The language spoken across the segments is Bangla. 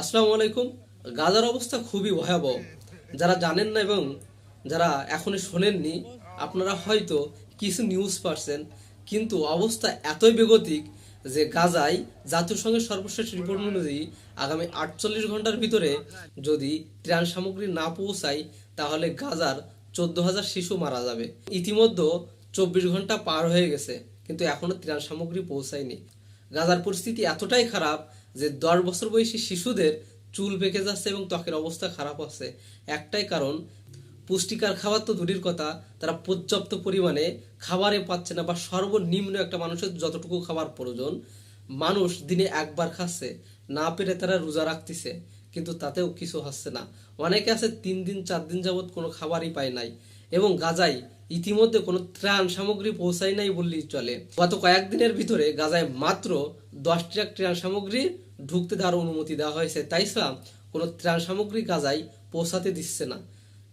আসসালামু আলাইকুম। গাজার অবস্থা খুবই ভয়াবহ। যারা জানেন না এবং যারা এখনও শোনেননি, আপনারা হয়তো কিছু নিউজ পাচ্ছেন কিন্তু অবস্থা এতই বেগতিক যে গাজায় জাতিসংঘের সর্বশেষ রিপোর্ট অনুযায়ী আগামী আটচল্লিশ ঘণ্টার ভিতরে যদি ত্রাণ সামগ্রী না পৌঁছায়, তাহলে গাজার চোদ্দ হাজার শিশু মারা যাবে। ইতিমধ্যে চব্বিশ ঘণ্টা পার হয়ে গেছে, কিন্তু এখনও ত্রাণ সামগ্রী পৌঁছায়নি। গাজার পরিস্থিতি এতটাই খারাপ যে দশ বছর বয়সী শিশুদের চুল পেকে যাচ্ছে এবং ত্বকের অবস্থা খারাপ হচ্ছে একটাই কারণ, পুষ্টিকর খাবার তো দূরের কথা, তারা পর্যাপ্ত পরিমাণে খাবারে পাচ্ছে না বা সর্বনিম্ন একটা মানুষের যতটুকু খাবার প্রয়োজন, মানুষ দিনে একবার খাচ্ছে, না পেরে তারা রোজা রাখতেছে, কিন্তু তাতেও কিছু হচ্ছে না। অনেকে আছে তিন দিন, চার দিন যাবৎ কোনো খাবারই পায় নাই এবং গাজায় ইতিমধ্যে কোনো ত্রাণ সামগ্রী পৌঁছায় নাই বললেই চলে। গত কয়েকদিনের ভিতরে গাজায় মাত্র দশটি ত্রাণ সামগ্রী ঢুকতে দেওয়ার অনুমতি দেওয়া হয়েছে। তাই ছাড়া কোনো ত্রাণ সামগ্রী গাজায় পৌঁছাতে দিচ্ছে না।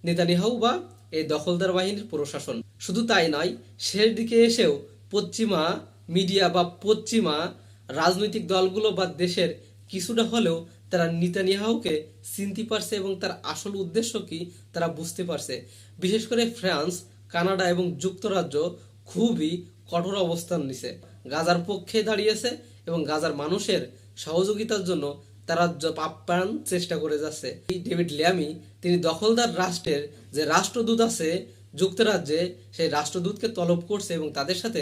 নেতানিয়াহু বা এই দখলদার বাহিনীর প্রশাসন। শুধু তাই নয়, শেষ দিকে এসেও পশ্চিমা মিডিয়া বা পশ্চিমা রাজনৈতিক দলগুলো বা দেশের কিছুটা হলেও তারা নেতানিয়াহুকে চিনতে পারছে এবং তার আসল উদ্দেশ্য কি তারা বুঝতে পারছে। বিশেষ করে ফ্রান্স, কানাডা এবং যুক্তরাজ্য খুবই কঠোর অবস্থান নিছে। গাজার পক্ষে দাঁড়িয়েছে এবং গাজার মানুষের সহযোগিতার জন্য তারা আপ্রাণ চেষ্টা করে যাচ্ছে। ডেভিড ল্যামি, তিনি দখলদার রাষ্ট্রের যে রাষ্ট্রদূত আছে যুক্তরাজ্যে সেই রাষ্ট্রদূতকে তলব করছে এবং তাদের সাথে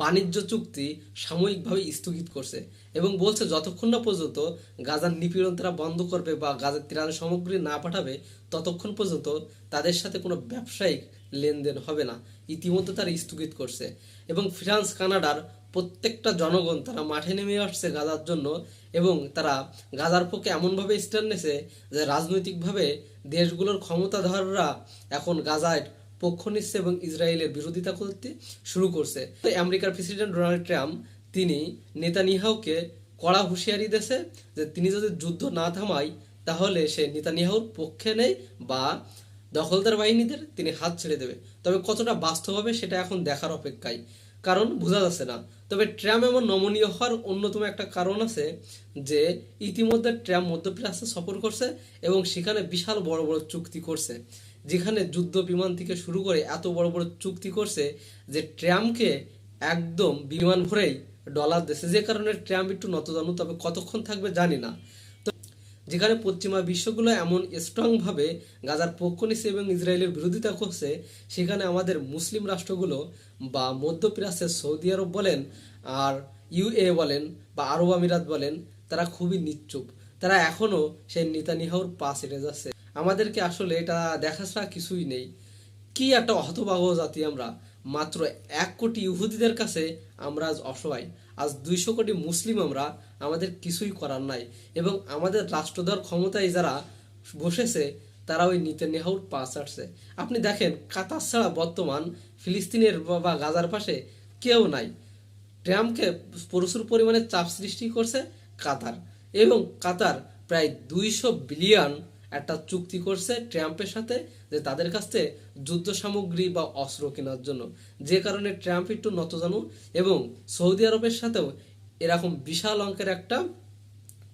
বাণিজ্য চুক্তি সাময়িকভাবে স্থগিত করছে এবং বলছে যতক্ষণ না পর্যন্ত গাজার নিপীড়ন তারা বন্ধ করবে বা গাজার ত্রাণ সামগ্রী না পাঠাবে, ততক্ষণ পর্যন্ত তাদের সাথে কোনো ব্যবসায়িক লেনদেন হবে না। ইতিমধ্যে তারা স্থগিত করছে এবং ফ্রান্স, কানাডার প্রত্যেকটা জনগণ তারা মাঠে নেমে আসছে গাজার জন্য এবং তারা গাজার পক্ষে এমনভাবে স্ট্যান্ড নিয়েছে যে রাজনৈতিকভাবে দেশগুলোর ক্ষমতাধররা এখন গাজায় পক্ষ নিচ্ছে এবং ইসরায়েলের বিরোধিতা করতে শুরু করছে। আমেরিকার প্রেসিডেন্ট ডোনাল্ড ট্রাম্প, তিনি নেতানিয়াহুকে কড়া হুঁশিয়ারি দিয়েছে যে তিনি যদি যুদ্ধ না থামায়, তাহলে সে নেতানিয়াহুর পক্ষে নেই বা দখলদার বাহিনীদের তিনি হাত ছেড়ে দেবে। তবে কতটা বাস্তব হবে সেটা এখন দেখার অপেক্ষায়, কারণ বোঝা যাচ্ছে না। তবে ট্রাম্প এমন নমনীয় হওয়ার অন্যতম একটা কারণ আছে যে ইতিমধ্যে ট্রাম্প মধ্যপ্রাচ্যে সফর করছে এবং সেখানে বিশাল বড় বড় চুক্তি করছে। যেখানে যুদ্ধ বিমান থেকে শুরু করে এত বড় বড় চুক্তি করছে যে ট্রাম্পকে একদম বিমান ভরেই ডলার দিচ্ছে যে কারণে ট্রাম্প একটু নত নতজানু, তবে কতক্ষণ থাকবে জানি না। তো যেখানে পশ্চিমা বিশ্বগুলো এমন স্ট্রংভাবে গাজার পক্ষ নিচ্ছে এবং ইসরায়েলের বিরোধিতা করছে, সেখানে আমাদের মুসলিম রাষ্ট্রগুলো বা মধ্যপ্রাচ্যের সৌদি আরব বলেন আর ইউএ বলেন বা আরব আমিরাত বলেন, তারা খুবই নিশ্চুপ তারা এখনও সেই নেতানিয়াহুর পা ছেড়ে যাচ্ছে। আমাদেরকে আসলে এটা দেখা ছাড়া কিছুই নেই। কি একটা হতভাগ জাতি আমরা। মাত্র এক কোটি ইহুদিদের কাছে আমরা আজ অসহায়। আজ দুইশো কোটি মুসলিম আমরা। আমাদের কিছুই করার নাই। এবং আমাদের রাষ্ট্রধর ক্ষমতায় যারা বসেছে, তারা ওই নেতানিয়াহুর পা চাটছে আপনি দেখেন, কাতার ছাড়া বর্তমান ফিলিস্তিনের বা গাজার পাশে কেউ নাই। ট্রাম্পকে প্রচুর পরিমাণে চাপ সৃষ্টি করছে কাতার। এবং কাতার প্রায় দুইশো বিলিয়ন একটা চুক্তি করছে ট্রাম্পের সাথে যে তাদের কাছ যুদ্ধ সামগ্রী বা অস্ত্র কেনার জন্য। যে কারণে ট্রাম্প একটু নতজানু এবং সৌদি আরবের সাথেও এরকম বিশাল অঙ্কের একটা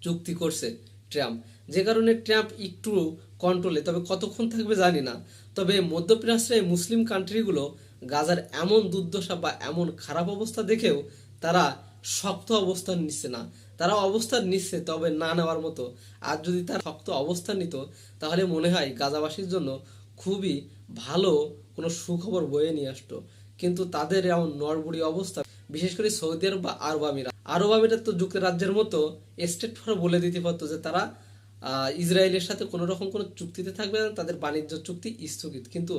চুক্তি করছে ট্রাম্প। যে কারণে ট্রাম্প একটু কন্ট্রোলে তবে কতক্ষণ থাকবে জানি না। তবে মধ্যপ্রাচ্যের মুসলিম কান্ট্রিগুলো গাজার এমন দুর্দশা বা এমন খারাপ অবস্থা দেখেও তারা শক্ত অবস্থান নিচ্ছে না। তারা অবস্থান নিচ্ছে তবে না নেওয়ার মতো। আর যদি তারা শক্ত অবস্থান নিত, তাহলে মনে হয় গাজাবাসীর জন্য খুবই ভালো কোনো সুখবর বয়ে নিয়ে আসতো। কিন্তু তাদের এমন নড়বড়ি অবস্থা, বিশেষ করে সৌদি আরব বা আরব আমিরাত। আরব আমিরাত তো যুক্তরাজ্যের মতো স্টেট ফর বলে দিতে পারতো যে তারা ইসরায়েলের সাথে কোনো রকম কোনো চুক্তিতে থাকবে না, তাদের বাণিজ্য চুক্তি স্থগিত। কিন্তু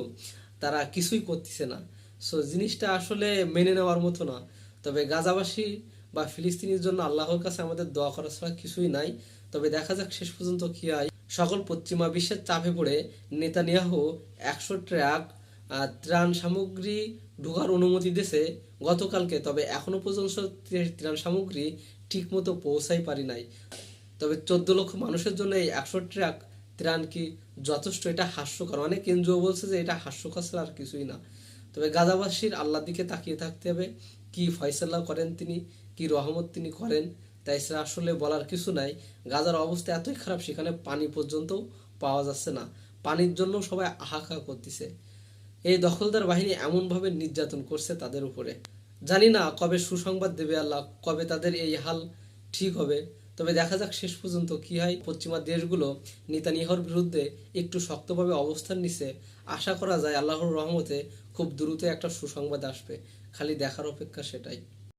তারা কিছুই করতেছে না। সো জিনিসটা আসলে মেনে নেওয়ার মতো না। তবে গাজাবাসী বা ফিলিস্তিনির জন্য আল্লাহর কাছে আমাদের দোয়া করা ছাড়া কিছুই নাই। তবে দেখা যাক শেষ পর্যন্ত কি হয়। সকল পশ্চিমা বিশ্বের চাপে পড়ে নেতানিয়াহু একশো ট্রাক ত্রাণ সামগ্রী ঢোকার অনুমতি দিয়েছে গতকালকে, তবে এখনও পর্যন্ত ত্রাণ সামগ্রী ঠিক মতো পৌঁছাই পারি নাই। তবে চোদ্দ লক্ষ মানুষের জন্য এই একশো ট্রাক ত্রাণ কি যথেষ্ট? এটা হাস্যকর। অনেক এনজিও বলছে যে এটা হাস্যকর আর কিছুই না। তবে গাজাবাসীর আল্লাহর দিকে তাকিয়ে থাকতে হবে। কি ফয়সাল্লাহ করেন তিনি, কি রহমত তিনি করেন, তাই সে আসলে বলার কিছু নাই। গাজার অবস্থা এতই খারাপ, সেখানে পানি পর্যন্ত পাওয়া যাচ্ছে না। পানির জন্য সবাই হাহাকার করতেছে। এই দখলদার বাহিনী এমনভাবে নির্যাতন করছে তাদের উপরে। জানি না কবে সুসংবাদ দেবে আল্লাহ, কবে তাদের এই হাল ঠিক হবে। তবে দেখা যাক শেষ পর্যন্ত কি হয়। পশ্চিমা দেশগুলো নেতানিয়াহুর বিরুদ্ধে একটু শক্তভাবে অবস্থান নিছে। আশা করা যায় আল্লাহর রহমতে খুব দ্রুত একটা সুসংবাদ আসবে। খালি দেখার অপেক্ষা সেটাই।